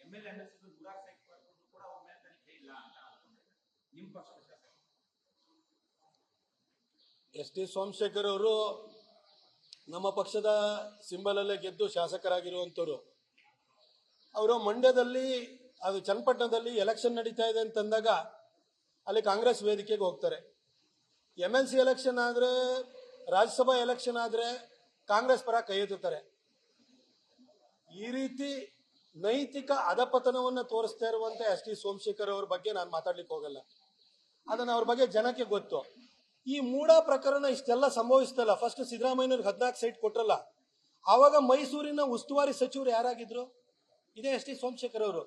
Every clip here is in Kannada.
ಎಂ ಎಲ್ ಎಂ ಸೈಟ್ ಮಾಡ್ಕೊಂಡು ಕೂಡ ಅವ್ರ ಮೇಲೆ ತನಿಖೆ ಇಲ್ಲ ಅಂತ ಅನ್ಕೊಂಡಿದ್ದಾರೆ ಪಕ್ಷದ ಶಾಸಕರು ಎಸ್ ಟಿ ಸೋಮಶೇಖರ್ ಅವರು ನಮ್ಮ ಪಕ್ಷದ ಸಿಂಬಲಲ್ಲೇ ಗೆದ್ದು ಶಾಸಕರಾಗಿರುವಂಥವ್ರು. ಅವರು ಮಂಡ್ಯದಲ್ಲಿ, ಅದು ಚನ್ನಪಟ್ಟಣದಲ್ಲಿ ಎಲೆಕ್ಷನ್ ನಡೀತಾ ಇದೆ ಅಂತಂದಾಗ ಅಲ್ಲಿ ಕಾಂಗ್ರೆಸ್ ವೇದಿಕೆಗೆ ಹೋಗ್ತಾರೆ. ಎಂ ಎಲ್ ಸಿ ಎಲೆಕ್ಷನ್ ಆದ್ರೆ, ರಾಜ್ಯಸಭಾ ಎಲೆಕ್ಷನ್ ಆದರೆ ಕಾಂಗ್ರೆಸ್ ಪರ ಕೈ ಎತ್ತುತ್ತಾರೆ. ಈ ರೀತಿ ನೈತಿಕ ಅಧಪತನವನ್ನು ತೋರಿಸ್ತಾ ಇರುವಂತ ಎಸ್ ಟಿ ಸೋಮಶೇಖರ್ ಅವ್ರ ಬಗ್ಗೆ ನಾನು ಮಾತಾಡ್ಲಿಕ್ಕೆ ಹೋಗಲ್ಲ. ಅದನ್ನ ಅವ್ರ ಬಗ್ಗೆ ಜನಕ್ಕೆ ಗೊತ್ತು. ಈ ಮೂಡ ಪ್ರಕರಣ ಇಷ್ಟೆಲ್ಲ ಸಂಭವಿಸ್ತಲ್ಲ. ಫಸ್ಟ್ ಸಿದ್ದರಾಮಯ್ಯವ್ರಿಗೆ ಹದಿನಾಲ್ಕು ಸೈಟ್ ಕೊಟ್ರಲ್ಲ. ಆವಾಗ ಮೈಸೂರಿನ ಉಸ್ತುವಾರಿ ಸಚಿವರು ಯಾರಾಗಿದ್ರು? ಇದೇ ಎಸ್ ಟಿ ಸೋಮಶೇಖರ್ ಅವರು.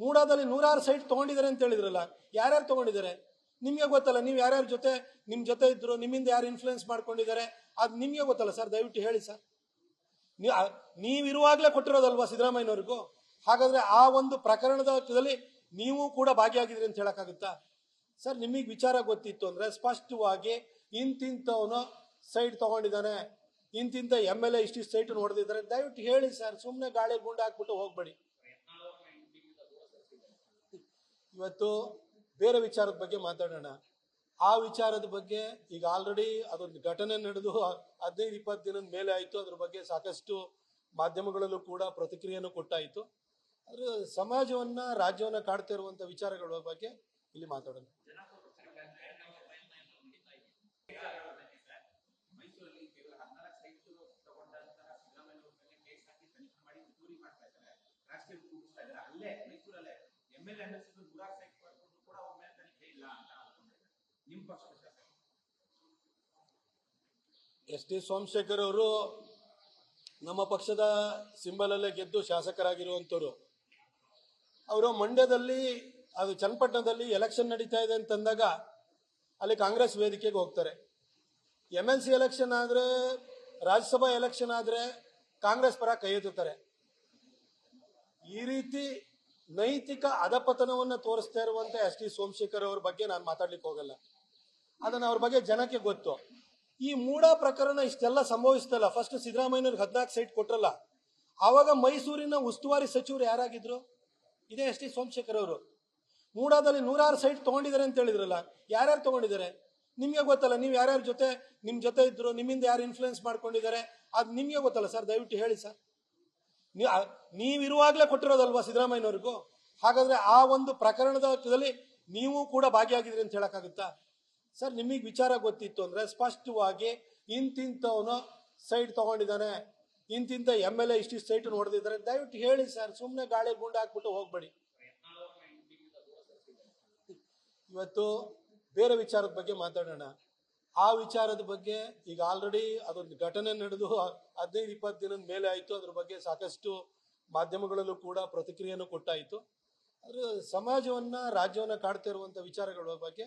ಮೂಡಾದಲ್ಲಿ ನೂರಾರು ಸೈಟ್ ತಗೊಂಡಿದ್ದಾರೆ ಅಂತ ಹೇಳಿದ್ರಲ್ಲ. ಯಾರ್ಯಾರು ತಗೊಂಡಿದ್ದಾರೆ? ನಿಮ್ಗೆ ಗೊತ್ತಲ್ಲ, ನೀವು ಯಾರ್ಯಾರ ಜೊತೆ ನಿಮ್ ಜೊತೆ ಇದ್ರು, ನಿಮ್ಮಿಂದ ಯಾರು ಇನ್ಫ್ಲುಯೆನ್ಸ್ ಮಾಡ್ಕೊಂಡಿದ್ದಾರೆ? ಅದು ನಿಮಗೆ ಗೊತ್ತಲ್ಲ ಸರ್, ದಯವಿಟ್ಟು ಹೇಳಿ ಸರ್. ನೀವಿರುವಾಗಲೇ ಕೊಟ್ಟಿರೋದಲ್ವಾ ಸಿದ್ದರಾಮಯ್ಯನವ್ರಿಗೂ? ಹಾಗಾದ್ರೆ ಆ ಒಂದು ಪ್ರಕರಣದಲ್ಲಿ ನೀವು ಕೂಡ ಭಾಗಿಯಾಗಿದ್ರಿ ಅಂತ ಹೇಳಕ್ಕಾಗುತ್ತಾ? ಸರ್, ನಿಮಗೆ ವಿಚಾರ ಗೊತ್ತಿತ್ತು ಅಂದ್ರೆ ಸ್ಪಷ್ಟವಾಗಿ ಇಂತಿಂತವನು ಸೈಟ್ ತಗೊಂಡಿದ್ದಾನೆ. ಇಂತಿಂತ ಎಂ ಎಲ್ ಎ ಇಷ್ಟಿಷ್ಟು ಸೈಟ್ ನೋಡ್ದಿದ್ದಾರೆ ದಯವಿಟ್ಟು ಹೇಳಿ ಸರ್ ಸುಮ್ಮನೆ ಗಾಳಿ ಗುಂಡ ಹಾಕ್ಬಿಟ್ಟು ಹೋಗ್ಬೇಡಿ. ಇವತ್ತು ಬೇರೆ ವಿಚಾರದ ಬಗ್ಗೆ ಮಾತಾಡೋಣ. ಆ ವಿಚಾರದ ಬಗ್ಗೆ ಈಗ ಆಲ್ರೆಡಿ ಅದೊಂದು ಘಟನೆ ನಡೆದು ಹದಿನೈದು, ಇಪ್ಪತ್ತು ದಿನದ ಮೇಲೆ ಆಯಿತು. ಅದ್ರ ಬಗ್ಗೆ ಸಾಕಷ್ಟು ಮಾಧ್ಯಮಗಳಲ್ಲೂ ಕೂಡ ಪ್ರತಿಕ್ರಿಯೆಯನ್ನು ಕೊಟ್ಟಾಯಿತು ಅದ್ರ ಸಮಾಜವನ್ನ, ರಾಜ್ಯವನ್ನ ಕಾಡ್ತಾ ಇರುವಂತ ವಿಚಾರಗಳ ಬಗ್ಗೆ ಇಲ್ಲಿ ಮಾತಾಡೋಣ. ರಾಷ್ಟ್ರೀಯ ಅಲ್ಲೇ ಮೈಸೂರಲ್ಲೇ ಎಂ ಎಲ್ ನಿಮ್ಮ ಶಾಸಕರು ಎಸ್ ಟಿ ಸೋಮಶೇಖರ್ ಅವರು ನಮ್ಮ ಪಕ್ಷದ ಸಿಂಬಲಲ್ಲೇ ಗೆದ್ದು ಶಾಸಕರಾಗಿರುವಂಥವ್ರು. ಅವರು ಮಂಡ್ಯದಲ್ಲಿ, ಅದು ಚನ್ನಪಟ್ಟಣದಲ್ಲಿ ಎಲೆಕ್ಷನ್ ನಡೀತಾ ಇದೆ ಅಂತಂದಾಗ ಅಲ್ಲಿ ಕಾಂಗ್ರೆಸ್ ವೇದಿಕೆಗೆ ಹೋಗ್ತಾರೆ. ಎಂ ಎಲ್ ಸಿ ಎಲೆಕ್ಷನ್ ಆದರೆ, ರಾಜ್ಯಸಭಾ ಎಲೆಕ್ಷನ್ ಆದರೆ ಕಾಂಗ್ರೆಸ್ ಪರ ಕೈ ಎತ್ತುತ್ತಾರೆ. ಈ ರೀತಿ ನೈತಿಕ ಅಧಪತನವನ್ನು ತೋರಿಸ್ತಾ ಇರುವಂತ ಎಸ್ ಟಿ ಸೋಮಶೇಖರ್ ಅವ್ರ ಬಗ್ಗೆ ನಾನು ಮಾತಾಡ್ಲಿಕ್ಕೆ ಹೋಗಲ್ಲ. ಅದನ್ನ ಅವ್ರ ಬಗ್ಗೆ ಜನಕ್ಕೆ ಗೊತ್ತು. ಈ ಮೂಡ ಪ್ರಕರಣ ಇಷ್ಟೆಲ್ಲ ಸಂಭವಿಸ್ತಲ್ಲ. ಫಸ್ಟ್ ಸಿದ್ದರಾಮಯ್ಯವ್ರಿಗೆ ಹದಿನಾಲ್ಕು ಸೈಟ್ ಕೊಟ್ರಲ್ಲ. ಆವಾಗ ಮೈಸೂರಿನ ಉಸ್ತುವಾರಿ ಸಚಿವರು ಯಾರಾಗಿದ್ರು? ಇದೇ ಎಸ್ ಟಿ ಸೋಮಶೇಖರ್ ಅವರು. ಮೂಡಾದಲ್ಲಿ ನೂರಾರು ಸೈಟ್ ತಗೊಂಡಿದ್ದಾರೆ ಅಂತ ಹೇಳಿದ್ರಲ್ಲ. ಯಾರ್ಯಾರು ತಗೊಂಡಿದ್ದಾರೆ? ನಿಮಗೆ ಗೊತ್ತಲ್ಲ, ನೀವು ಯಾರ್ಯಾರ ಜೊತೆ ನಿಮ್ಮ ಜೊತೆ ಇದ್ರು, ನಿಮ್ಮಿಂದ ಯಾರು ಇನ್ಫ್ಲುಯೆನ್ಸ್ ಮಾಡ್ಕೊಂಡಿದ್ದಾರೆ? ಅದು ನಿಮಗೆ ಗೊತ್ತಲ್ಲ ಸರ್, ದಯವಿಟ್ಟು ಹೇಳಿ ಸರ್. ನೀವಿರುವಾಗಲೇ ಕೊಟ್ಟಿರೋದಲ್ವಾ ಸಿದ್ದರಾಮಯ್ಯನವ್ರಿಗೂ? ಹಾಗಾದ್ರೆ ಆ ಒಂದು ಪ್ರಕರಣದಲ್ಲಿ ನೀವು ಕೂಡ ಭಾಗಿಯಾಗಿದ್ರಿ ಅಂತ ಹೇಳಕ್ಕಾಗುತ್ತಾ? ಸರ್, ನಿಮಗೆ ವಿಚಾರ ಗೊತ್ತಿತ್ತು ಅಂದ್ರೆ ಸ್ಪಷ್ಟವಾಗಿ ಇಂತಿಂತವನು ಸೈಟ್ ತಗೊಂಡಿದ್ದಾನೆ ಇಂತಿಂತ ಎಂ ಎಲ್ ಎ ಇಷ್ಟಿಷ್ಟು ಸೈಟ್ ನೋಡಿದ್ರೆ ದಯವಿಟ್ಟು ಹೇಳಿ ಸರ್ ಸುಮ್ಮನೆ ಗಾಳಿ ಗುಂಡ ಹಾಕ್ಬಿಟ್ಟು ಹೋಗ್ಬೇಡಿ. ಇವತ್ತು ಬೇರೆ ವಿಚಾರದ ಬಗ್ಗೆ ಮಾತಾಡೋಣ. ಆ ವಿಚಾರದ ಬಗ್ಗೆ ಈಗ ಆಲ್ರೆಡಿ ಅದೊಂದು ಘಟನೆ ನಡೆದು ಹದಿನೈದು, ಇಪ್ಪತ್ತು ದಿನದ ಮೇಲೆ ಆಯಿತು. ಅದ್ರ ಬಗ್ಗೆ ಸಾಕಷ್ಟು ಮಾಧ್ಯಮಗಳಲ್ಲೂ ಕೂಡ ಪ್ರತಿಕ್ರಿಯೆಯನ್ನು ಕೊಟ್ಟಾಯಿತು. ಆದರೆ ಸಮಾಜವನ್ನ, ರಾಜ್ಯವನ್ನ ಕಾಡ್ತಾ ಇರುವಂತ ವಿಚಾರಗಳ ಬಗ್ಗೆ